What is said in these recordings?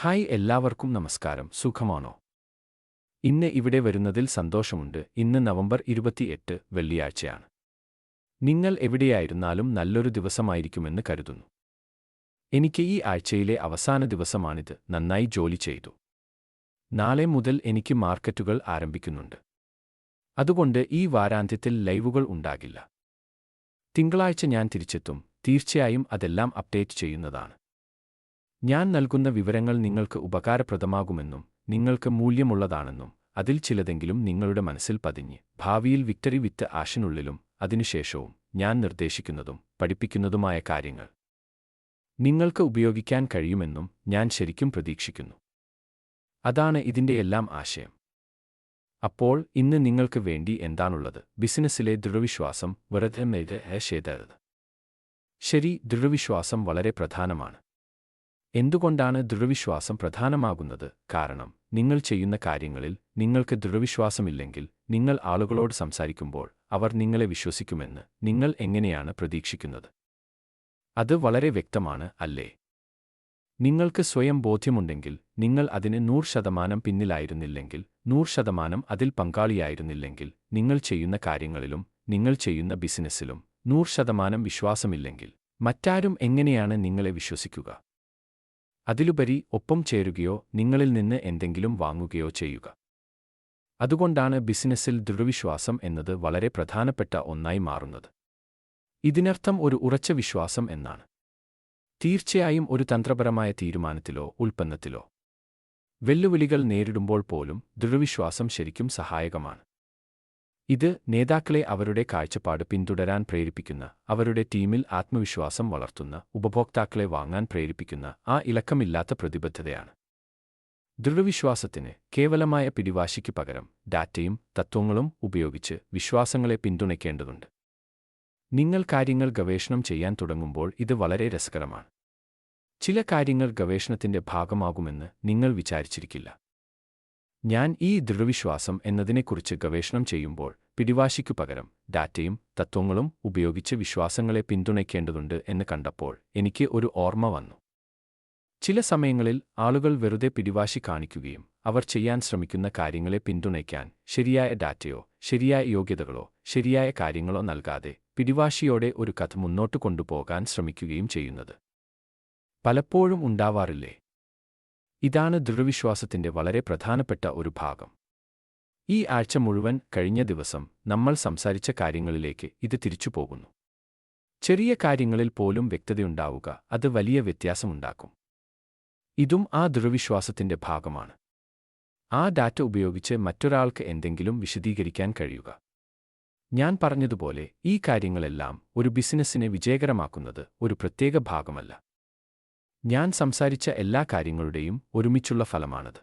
Hi എല്ലാവർക്കും നമസ്കാരം. സുഖമാണോ? ഇന്ന് ഇവിടെ വരുന്നതിൽ സന്തോഷമുണ്ട്. ഇന്ന് നവംബർ ഇരുപത്തിയെട്ട് വെള്ളിയാഴ്ചയാണ്. നിങ്ങൾ എവിടെയായിരുന്നാലും നല്ലൊരു ദിവസമായിരിക്കുമെന്ന് കരുതുന്നു. എനിക്ക് ഈ ആഴ്ചയിലെ അവസാന ദിവസമാണിത്. നന്നായി ജോലി ചെയ്തു. നാളെ മുതൽ എനിക്ക് മാർക്കറ്റുകൾ ആരംഭിക്കുന്നുണ്ട്. അതുകൊണ്ട് ഈ വാരാന്ത്യത്തിൽ ലൈവുകൾ ഉണ്ടാകില്ല. തിങ്കളാഴ്ച ഞാൻ തിരിച്ചെത്തും. തീർച്ചയായും അതെല്ലാം അപ്ഡേറ്റ് ചെയ്യുന്നതാണ്. ഞാൻ നൽകുന്ന വിവരങ്ങൾ നിങ്ങൾക്ക് ഉപകാരപ്രദമാകുമെന്നും നിങ്ങൾക്ക് മൂല്യമുള്ളതാണെന്നും അതിൽ ചിലതെങ്കിലും നിങ്ങളുടെ മനസ്സിൽ പതിഞ്ഞ് ഭാവിയിൽ വിക്ടറി വിറ്റ് ആഷനുള്ളിലും അതിനുശേഷവും ഞാൻ നിർദ്ദേശിക്കുന്നതും പഠിപ്പിക്കുന്നതുമായ കാര്യങ്ങൾ നിങ്ങൾക്ക് ഉപയോഗിക്കാൻ കഴിയുമെന്നും ഞാൻ ശരിക്കും പ്രതീക്ഷിക്കുന്നു. അതാണ് ഇതിന്റെ എല്ലാം ആശയം. അപ്പോൾ ഇന്ന് നിങ്ങൾക്ക് വേണ്ടി എന്താണുള്ളത്? ബിസിനസ്സിലെ ദൃഢവിശ്വാസം വെറുതെ ചെയ്തത് ശരി ദൃഢവിശ്വാസം വളരെ പ്രധാനമാണ്. എന്തുകൊണ്ടാണ് ദൃഢവിശ്വാസം പ്രധാനമാകുന്നത്? കാരണം നിങ്ങൾ ചെയ്യുന്ന കാര്യങ്ങളിൽ നിങ്ങൾക്ക് ദൃഢവിശ്വാസമില്ലെങ്കിൽ നിങ്ങൾ ആളുകളോട് സംസാരിക്കുമ്പോൾ അവർ നിങ്ങളെ വിശ്വസിക്കുമെന്ന് നിങ്ങൾ എങ്ങനെയാണ് പ്രതീക്ഷിക്കുന്നത്? അത് വളരെ വ്യക്തമാണ് അല്ലേ? നിങ്ങൾക്ക് സ്വയം ബോധ്യമുണ്ടെങ്കിൽ നിങ്ങൾ അതിന് നൂറ് ശതമാനം പിന്നിലായിരുന്നില്ലെങ്കിൽ നൂറ് ശതമാനം അതിൽ പങ്കാളിയായിരുന്നില്ലെങ്കിൽ നിങ്ങൾ ചെയ്യുന്ന കാര്യങ്ങളിലും നിങ്ങൾ ചെയ്യുന്ന ബിസിനസ്സിലും നൂറ് ശതമാനം വിശ്വാസമില്ലെങ്കിൽ മറ്റാരും എങ്ങനെയാണ് നിങ്ങളെ വിശ്വസിക്കുക? അതിലുപരി ഒപ്പം ചേരുകയോ നിങ്ങളിൽ നിന്ന് എന്തെങ്കിലും വാങ്ങുകയോ ചെയ്യുക. അതുകൊണ്ടാണ് ബിസിനസ്സിൽ ദൃഢവിശ്വാസം എന്നത് വളരെ പ്രധാനപ്പെട്ട ഒന്നായി മാറുന്നത്. ഇതിനർത്ഥം ഒരു ഉറച്ച വിശ്വാസം എന്നാണ്. തീർച്ചയായും ഒരു തന്ത്രപരമായ തീരുമാനത്തിലോ ഉൽപ്പന്നത്തിലോ വെല്ലുവിളികൾ നേരിടുമ്പോൾ പോലും ദൃഢവിശ്വാസം ശരിക്കും സഹായകമാണ്. ഇത് നേതാക്കളെ അവരുടെ കാഴ്ചപ്പാട് പിന്തുടരാൻ പ്രേരിപ്പിക്കുന്ന അവരുടെ ടീമിൽ ആത്മവിശ്വാസം വളർത്തുന്ന ഉപഭോക്താക്കളെ വാങ്ങാൻ പ്രേരിപ്പിക്കുന്ന ആ ഇളക്കമില്ലാത്ത പ്രതിബദ്ധതയാണ്. ദൃഢവിശ്വാസത്തിന് കേവലമായ പിടിവാശിക്ക് പകരം ഡാറ്റയും തത്വങ്ങളും ഉപയോഗിച്ച് വിശ്വാസങ്ങളെ പിന്തുണയ്ക്കേണ്ടതുണ്ട്. നിങ്ങൾ കാര്യങ്ങൾ ഗവേഷണം ചെയ്യാൻ തുടങ്ങുമ്പോൾ ഇത് വളരെ രസകരമാണ്. ചില കാര്യങ്ങൾ ഗവേഷണത്തിന്റെ ഭാഗമാകുമെന്ന് നിങ്ങൾ വിചാരിച്ചിരിക്കില്ല. ഞാൻ ഈ ദൃഢവിശ്വാസം എന്നതിനെക്കുറിച്ച് ഗവേഷണം ചെയ്യുമ്പോൾ പിടിവാശിക്കു പകരം ഡാറ്റയും തത്വങ്ങളും ഉപയോഗിച്ച് വിശ്വാസങ്ങളെ പിന്തുണയ്ക്കേണ്ടതുണ്ട് എന്ന് കണ്ടപ്പോൾ എനിക്ക് ഒരു ഓർമ്മ വന്നു. ചില സമയങ്ങളിൽ ആളുകൾ വെറുതെ പിടിവാശി കാണിക്കുകയും അവർ ചെയ്യാൻ ശ്രമിക്കുന്ന കാര്യങ്ങളെ പിന്തുണയ്ക്കാൻ ശരിയായ ഡാറ്റയോ ശരിയായ യോഗ്യതകളോ ശരിയായ കാര്യങ്ങളോ നൽകാതെ പിടിവാശിയോടെ ഒരു കഥ മുന്നോട്ട് കൊണ്ടുപോകാൻ ശ്രമിക്കുകയും ചെയ്യുന്നത്. പലപ്പോഴും ഉണ്ടാവാറില്ലേ? ഇതാണ് ദൃഢവിശ്വാസത്തിന്റെ വളരെ പ്രധാനപ്പെട്ട ഒരു ഭാഗം. ഈ ആഴ്ച മുഴുവൻ കഴിഞ്ഞ ദിവസം നമ്മൾ സംസാരിച്ച കാര്യങ്ങളിലേക്ക് ഇത് തിരിച്ചു പോകുന്നു. ചെറിയ കാര്യങ്ങളിൽ പോലും വ്യക്തതയുണ്ടാവുക അത് വലിയ വ്യത്യാസമുണ്ടാക്കും. ഇതും ആ ദൃഢവിശ്വാസത്തിന്റെ ഭാഗമാണ്. ആ ഡാറ്റ ഉപയോഗിച്ച് മറ്റൊരാൾക്ക് എന്തെങ്കിലും വിശദീകരിക്കാൻ കഴിയുക. ഞാൻ പറഞ്ഞതുപോലെ ഈ കാര്യങ്ങളെല്ലാം ഒരു ബിസിനസ്സിനെ വിജയകരമാക്കുന്നത് ഒരു പ്രത്യേക ഭാഗമല്ല. ഞാൻ സംസാരിച്ച എല്ലാ കാര്യങ്ങളുടെയും ഒരുമിച്ചുള്ള ഫലമാണത്.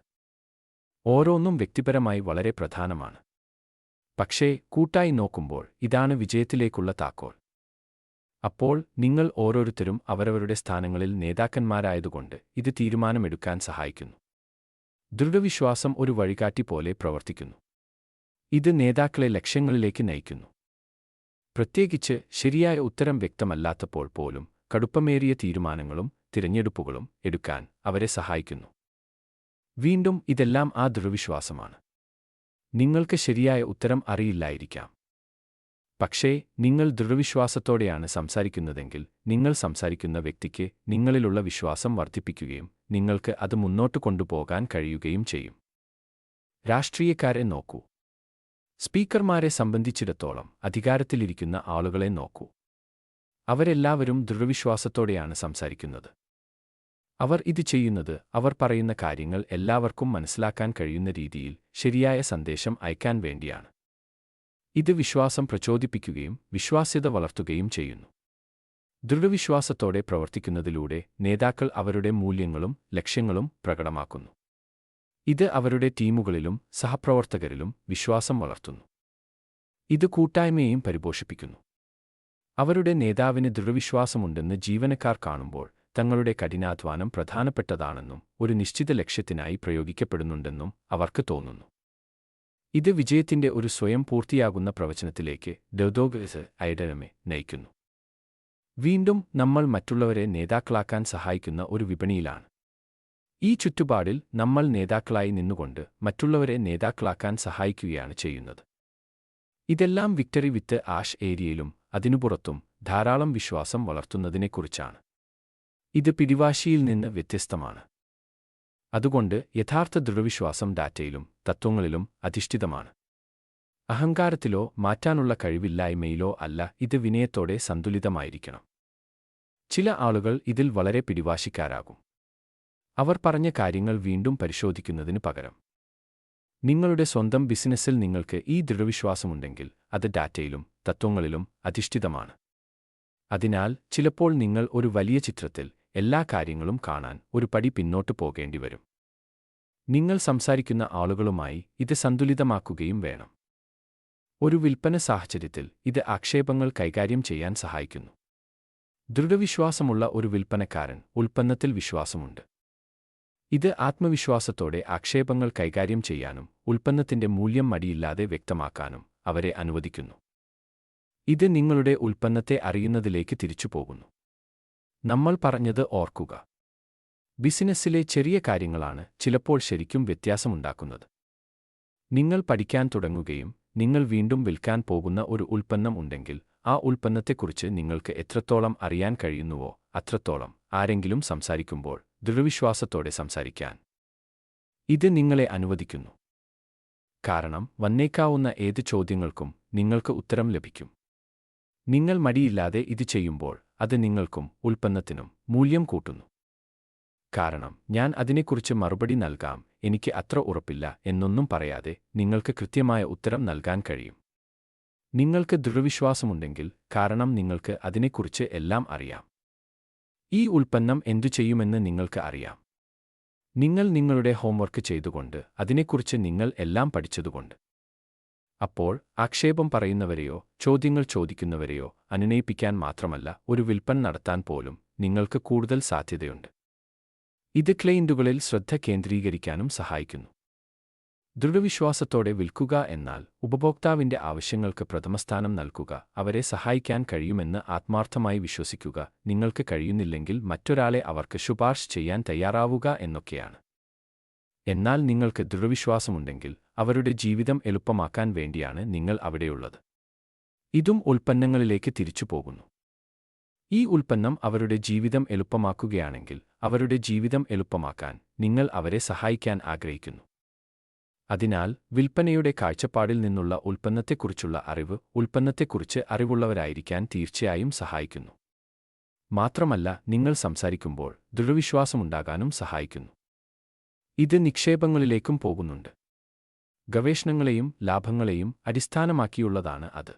ഓരോന്നും വ്യക്തിപരമായി വളരെ പ്രധാനമാണ്. പക്ഷേ കൂട്ടായി നോക്കുമ്പോൾ ഇതാണ് വിജയത്തിലേക്കുള്ള താക്കോൽ. അപ്പോൾ നിങ്ങൾ ഓരോരുത്തരും അവരവരുടെ സ്ഥാനങ്ങളിൽ നേതാക്കന്മാരായതുകൊണ്ട് ഇത് തീരുമാനമെടുക്കാൻ സഹായിക്കുന്നു. ദൃഢവിശ്വാസം ഒരു വഴികാട്ടി പോലെ പ്രവർത്തിക്കുന്നു. ഇത് നേതാക്കളെ ലക്ഷ്യങ്ങളിലേക്ക് നയിക്കുന്നു. പ്രത്യേകിച്ച് ശരിയായ ഉത്തരം വ്യക്തമല്ലാത്തപ്പോൾ പോലും കടുപ്പമേറിയ തീരുമാനങ്ങളും തിരഞ്ഞെടുപ്പുകളും എടുക്കാൻ അവരെ സഹായിക്കുന്നു. വീണ്ടും ഇതെല്ലാം ആ ദൃഢവിശ്വാസമാണ്. നിങ്ങൾക്ക് ശരിയായ ഉത്തരം അറിയില്ലായിരിക്കാം. പക്ഷേ നിങ്ങൾ ദൃഢവിശ്വാസത്തോടെയാണ് സംസാരിക്കുന്നതെങ്കിൽ നിങ്ങൾ സംസാരിക്കുന്ന വ്യക്തിക്ക് നിങ്ങളിലുള്ള വിശ്വാസം വർദ്ധിപ്പിക്കുകയും നിങ്ങൾക്ക് അത് മുന്നോട്ട് കൊണ്ടുപോകാൻ കഴിയുകയും ചെയ്യും. രാഷ്ട്രീയക്കാരെ നോക്കൂ. സ്പീക്കർമാരെ സംബന്ധിച്ചിടത്തോളം അധികാരത്തിലിരിക്കുന്ന ആളുകളെ നോക്കൂ. അവരെല്ലാവരും ദൃഢവിശ്വാസത്തോടെയാണ് സംസാരിക്കുന്നത്. അവർ ഇത് ചെയ്യുന്നത് അവർ പറയുന്ന കാര്യങ്ങൾ എല്ലാവർക്കും മനസ്സിലാക്കാൻ കഴിയുന്ന രീതിയിൽ ശരിയായ സന്ദേശം അയക്കാൻ വേണ്ടിയാണ്. ഇത് വിശ്വാസം പ്രചോദിപ്പിക്കുകയും വിശ്വാസ്യത വളർത്തുകയും ചെയ്യുന്നു. ദൃഢവിശ്വാസത്തോടെ പ്രവർത്തിക്കുന്നതിലൂടെ നേതാക്കൾ അവരുടെ മൂല്യങ്ങളും ലക്ഷ്യങ്ങളും പ്രകടമാക്കുന്നു. ഇത് അവരുടെ ടീമുകളിലും സഹപ്രവർത്തകരിലും വിശ്വാസം വളർത്തുന്നു. ഇത് കൂട്ടായ്മയെയും പരിപോഷിപ്പിക്കുന്നു. അവരുടെ നേതാവിന് ദൃഢവിശ്വാസമുണ്ടെന്ന് ജീവനക്കാർ കാണുമ്പോൾ തങ്ങളുടെ കഠിനാധ്വാനം പ്രധാനപ്പെട്ടതാണെന്നും ഒരു നിശ്ചിത ലക്ഷ്യത്തിനായി പ്രയോഗിക്കപ്പെടുന്നുണ്ടെന്നും അവർക്ക് തോന്നുന്നു. ഇത് വിജയത്തിന്റെ ഒരു സ്വയം പൂർത്തിയാകുന്ന പ്രവചനത്തിലേക്ക് ഡെദോഗസ് ഐഡനമെ നയിക്കുന്നു. വീണ്ടും നമ്മൾ മറ്റുള്ളവരെ നേതാക്കളാക്കാൻ സഹായിക്കുന്ന ഒരു വിപണിയിലാണ്. ഈ ചുറ്റുപാടിൽ നമ്മൾ നേതാക്കളായി നിന്നുകൊണ്ട് മറ്റുള്ളവരെ നേതാക്കളാക്കാൻ സഹായിക്കുകയാണ് ചെയ്യുന്നത്. ഇതെല്ലാം വിക്ടറി വിത്ത് ആഷ് ഏരിയയിലും അതിനുപുറത്തും ധാരാളം വിശ്വാസം വളർത്തുന്നതിനെക്കുറിച്ചാണ്. ഇത് പിടിവാശിയിൽ നിന്ന് വ്യത്യസ്തമാണ്. അതുകൊണ്ട് യഥാർത്ഥ ദൃഢവിശ്വാസം ഡാറ്റയിലും തത്വങ്ങളിലും അധിഷ്ഠിതമാണ്. അഹങ്കാരത്തിലോ മാറ്റാനുള്ള കഴിവില്ലായ്മയിലോ അല്ല ഇത് വിനയത്തോടെ സന്തുലിതമായിരിക്കണം. ചില ആളുകൾ ഇതിൽ വളരെ പിടിവാശിക്കാരാകും. അവർ പറഞ്ഞ കാര്യങ്ങൾ വീണ്ടും പരിശോധിക്കുന്നതിന് പകരം. നിങ്ങളുടെ സ്വന്തം ബിസിനസ്സിൽ നിങ്ങൾക്ക് ഈ ദൃഢവിശ്വാസമുണ്ടെങ്കിൽ അത് ഡാറ്റയിലും തത്വങ്ങളിലും അധിഷ്ഠിതമാണ്. അതിനാൽ ചിലപ്പോൾ നിങ്ങൾ ഒരു വലിയ ചിത്രത്തിൽ എല്ലാ കാര്യങ്ങളും കാണാൻ ഒരു പടി പിന്നോട്ട് പോകേണ്ടി വരും. നിങ്ങൾ സംസാരിക്കുന്ന ആളുകളുമായി ഇത് സന്തുലിതമാക്കുകയും വേണം. ഒരു വിൽപ്പന സാഹചര്യത്തിൽ ഇത് ആക്ഷേപങ്ങൾ കൈകാര്യം ചെയ്യാൻ സഹായിക്കുന്നു. ദൃഢവിശ്വാസമുള്ള ഒരു വിൽപ്പനക്കാരൻ ഉൽപ്പന്നത്തിൽ വിശ്വാസമുണ്ട്. ഇത് ആത്മവിശ്വാസത്തോടെ ആക്ഷേപങ്ങൾ കൈകാര്യം ചെയ്യാനും ഉൽപ്പന്നത്തിന്റെ മൂല്യം മടിയില്ലാതെ വ്യക്തമാക്കാനും അവരെ അനുവദിക്കുന്നു. ഇത് നിങ്ങളുടെ ഉൽപ്പന്നത്തെ അറിയുന്നതിലേക്ക് തിരിച്ചു പോകുന്നു നമ്മൾ പറഞ്ഞത് ഓർക്കുക. ബിസിനസ്സിലെ ചെറിയ കാര്യങ്ങളാണ് ചിലപ്പോൾ ശരിക്കും വ്യത്യാസമുണ്ടാക്കുന്നത്. നിങ്ങൾ പഠിക്കാൻ തുടങ്ങുകയും നിങ്ങൾ വീണ്ടും വിൽക്കാൻ പോകുന്ന ഒരു ഉൽപ്പന്നം ഉണ്ടെങ്കിൽ ആ ഉൽപ്പന്നത്തെക്കുറിച്ച് നിങ്ങൾക്ക് എത്രത്തോളം അറിയാൻ കഴിയുന്നുവോ അത്രത്തോളം ആരെങ്കിലും സംസാരിക്കുമ്പോൾ ദൃഢവിശ്വാസത്തോടെ സംസാരിക്കാൻ. ഇത് നിങ്ങളെ അനുവദിക്കുന്നു. കാരണം വന്നേക്കാവുന്ന ഏത് ചോദ്യങ്ങൾക്കും നിങ്ങൾക്ക് ഉത്തരം ലഭിക്കും. നിങ്ങൾ മടിയില്ലാതെ ഇത് ചെയ്യുമ്പോൾ അത് നിങ്ങൾക്കും ഉൽപ്പന്നത്തിനും മൂല്യം കൂട്ടുന്നു. കാരണം ഞാൻ അതിനെക്കുറിച്ച് മറുപടി നൽകാം എനിക്ക് അത്ര ഉറപ്പില്ല എന്നൊന്നും പറയാതെ നിങ്ങൾക്ക് കൃത്യമായ ഉത്തരം നൽകാൻ കഴിയും. നിങ്ങൾക്ക് ദൃഢവിശ്വാസമുണ്ടെങ്കിൽ കാരണം നിങ്ങൾക്ക് അതിനെക്കുറിച്ച് എല്ലാം അറിയാം. ഈ ഉൽപ്പന്നം എന്തു ചെയ്യുമെന്ന് നിങ്ങൾക്ക് അറിയാം. നിങ്ങൾ നിങ്ങളുടെ ഹോംവർക്ക് ചെയ്തുകൊണ്ട് അതിനെക്കുറിച്ച് നിങ്ങൾ എല്ലാം പഠിച്ചതുകൊണ്ട്. അപ്പോൾ ആക്ഷേപം പറയുന്നവരെയോ ചോദ്യങ്ങൾ ചോദിക്കുന്നവരെയോ അനുനയിപ്പിക്കാൻ മാത്രമല്ല ഒരു വിൽപ്പന നടത്താൻ പോലും നിങ്ങൾക്ക് കൂടുതൽ സാധ്യതയുണ്ട്. ഇത് ക്ലയന്റുകളിൽ ശ്രദ്ധ കേന്ദ്രീകരിക്കാനും സഹായിക്കുന്നു. ദൃഢവിശ്വാസത്തോടെ വിൽക്കുക എന്നാൽ ഉപഭോക്താവിന്റെ ആവശ്യങ്ങൾക്ക് പ്രഥമസ്ഥാനം നൽകുക അവരെ സഹായിക്കാൻ കഴിയുമെന്ന് ആത്മാർത്ഥമായി വിശ്വസിക്കുക നിങ്ങൾക്ക് കഴിയുന്നില്ലെങ്കിൽ മറ്റൊരാളെ അവർക്ക് ശുപാർശ ചെയ്യാൻ തയ്യാറാവുക എന്നൊക്കെയാണ്. എന്നാൽ നിങ്ങൾക്ക് ദൃഢവിശ്വാസമുണ്ടെങ്കിൽ അവരുടെ ജീവിതം എളുപ്പമാക്കാൻ വേണ്ടിയാണ് നിങ്ങൾ അവിടെയുള്ളത്. ഇതും ഉൽപ്പന്നങ്ങളിലേക്ക് തിരിച്ചു പോകുന്നു. ഈ ഉൽപ്പന്നം അവരുടെ ജീവിതം എളുപ്പമാക്കുകയാണെങ്കിൽ അവരുടെ ജീവിതം എളുപ്പമാക്കാൻ നിങ്ങൾ അവരെ സഹായിക്കാൻ ആഗ്രഹിക്കുന്നു. അതിനാൽ വിൽപ്പനയുടെ കാഴ്ചപ്പാടിൽ നിന്നുള്ള ഉൽപ്പന്നത്തെക്കുറിച്ചുള്ള അറിവ് ഉൽപ്പന്നത്തെക്കുറിച്ച് അറിവുള്ളവരായിരിക്കാൻ തീർച്ചയായും സഹായിക്കുന്നു. മാത്രമല്ല നിങ്ങൾ സംസാരിക്കുമ്പോൾ ദൃഢവിശ്വാസമുണ്ടാകാനും സഹായിക്കുന്നു. ഇത് നിക്ഷേപങ്ങളിലേക്കും പോകുന്നുണ്ട്. ഗവേഷണങ്ങളെയും ലാഭങ്ങളെയും അടിസ്ഥാനമാക്കിയുള്ളതാണ് അത്.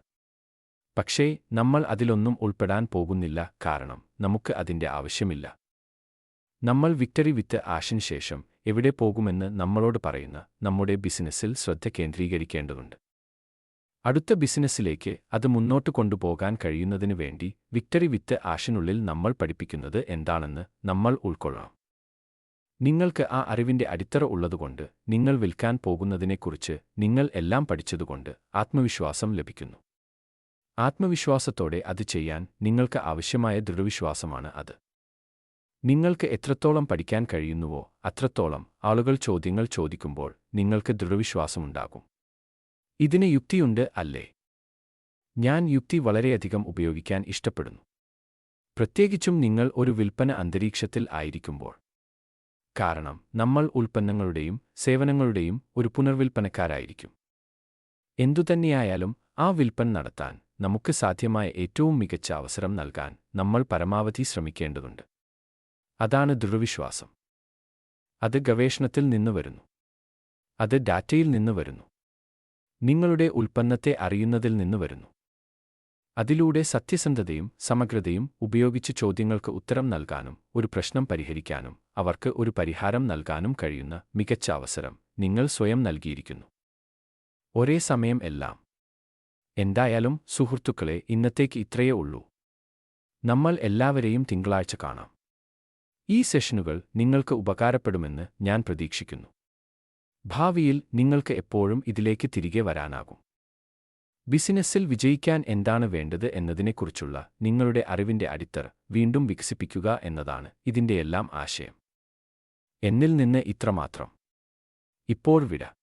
പക്ഷേ നമ്മൾ അതിലൊന്നും ഉൾപ്പെടാൻ പോകുന്നില്ല കാരണം നമുക്ക് അതിന്റെ ആവശ്യമില്ല. നമ്മൾ വിക്ടറി വിത്ത് ആശിന് ശേഷം എവിടെ പോകുമെന്ന് നമ്മളോട് പറയുന്ന നമ്മുടെ ബിസിനസ്സിൽ ശ്രദ്ധ കേന്ദ്രീകരിക്കേണ്ടതുണ്ട്. അടുത്ത ബിസിനസ്സിലേക്ക് അത് മുന്നോട്ട് കൊണ്ടുപോകാൻ കഴിയുന്നതിനു വേണ്ടി വിക്ടറി വിത്ത് ആഷിനുള്ളിൽ നമ്മൾ പഠിപ്പിക്കുന്നത് എന്താണെന്ന് നമ്മൾ ഉൾക്കൊള്ളണം നിങ്ങൾക്ക് ആ അറിവിന്റെ അടിത്തറ ഉള്ളതുകൊണ്ട് നിങ്ങൾ വിൽക്കാൻ പോകുന്നതിനെക്കുറിച്ച് നിങ്ങൾ എല്ലാം പഠിച്ചതുകൊണ്ട് ആത്മവിശ്വാസം ലഭിക്കുന്നു. ആത്മവിശ്വാസത്തോടെ അത് ചെയ്യാൻ നിങ്ങൾക്ക് ആവശ്യമായ ദൃഢവിശ്വാസമാണ് അത്. നിങ്ങൾക്ക് എത്രത്തോളം പഠിക്കാൻ കഴിയുന്നുവോ അത്രത്തോളം ആളുകൾ ചോദ്യങ്ങൾ ചോദിക്കുമ്പോൾ നിങ്ങൾക്ക് ദൃഢവിശ്വാസമുണ്ടാകും. ഇതിന് യുക്തിയുണ്ട് അല്ലേ? ഞാൻ യുക്തി വളരെയധികം ഉപയോഗിക്കാൻ ഇഷ്ടപ്പെടുന്നു. പ്രത്യേകിച്ചും നിങ്ങൾ ഒരു വിൽപ്പന അന്തരീക്ഷത്തിൽ ആയിരിക്കുമ്പോൾ. കാരണം നമ്മൾ ഉൽപ്പന്നങ്ങളുടെയും സേവനങ്ങളുടെയും ഒരു പുനർവിൽപ്പനക്കാരായിരിക്കും. എന്തുതന്നെയായാലും ആ വിൽപ്പന നടത്താൻ നമുക്ക് സാധ്യമായ ഏറ്റവും മികച്ച അവസരം നൽകാൻ നമ്മൾ പരമാവധി ശ്രമിക്കേണ്ടതുണ്ട്. അതാണ് ദൃഢവിശ്വാസം. അത് ഗവേഷണത്തിൽ നിന്ന് വരുന്നു. അത് ഡാറ്റയിൽ നിന്ന് വരുന്നു. നിങ്ങളുടെ ഉൽപ്പന്നത്തെ അറിയുന്നതിൽ നിന്ന് വരുന്നു. അതിലൂടെ സത്യസന്ധതയും സമഗ്രതയും ഉപയോഗിച്ച് ചോദ്യങ്ങൾക്ക് ഉത്തരം നൽകാനും ഒരു പ്രശ്നം പരിഹരിക്കാനും അവർക്ക് ഒരു പരിഹാരം നൽകാനും കഴിയുന്ന മികച്ച അവസരം നിങ്ങൾ സ്വയം നൽകിയിരിക്കുന്നു. ഒരേ സമയം എല്ലാം. എന്തായാലും സുഹൃത്തുക്കളെ ഇന്നത്തേക്ക് ഇത്രയേ ഉള്ളൂ. നമ്മൾ എല്ലാവരെയും തിങ്കളാഴ്ച കാണാം. ഈ സെഷനുകൾ നിങ്ങൾക്ക് ഉപകാരപ്പെടുമെന്ന് ഞാൻ പ്രതീക്ഷിക്കുന്നു. ഭാവിയിൽ നിങ്ങൾക്ക് എപ്പോഴും ഇതിലേക്ക് തിരികെ വരാനാകും. ബിസിനസ്സിൽ വിജയിക്കാൻ എന്താണ് വേണ്ടത് എന്നതിനെക്കുറിച്ചുള്ള നിങ്ങളുടെ അറിവിന്റെ അടിത്തറ വീണ്ടും വികസിപ്പിക്കുക എന്നതാണ് ഇതിന്റെയെല്ലാം ആശയം. എന്നിൽ നിന്ന് ഇത്രമാത്രം. ഇപ്പോൾ വിട.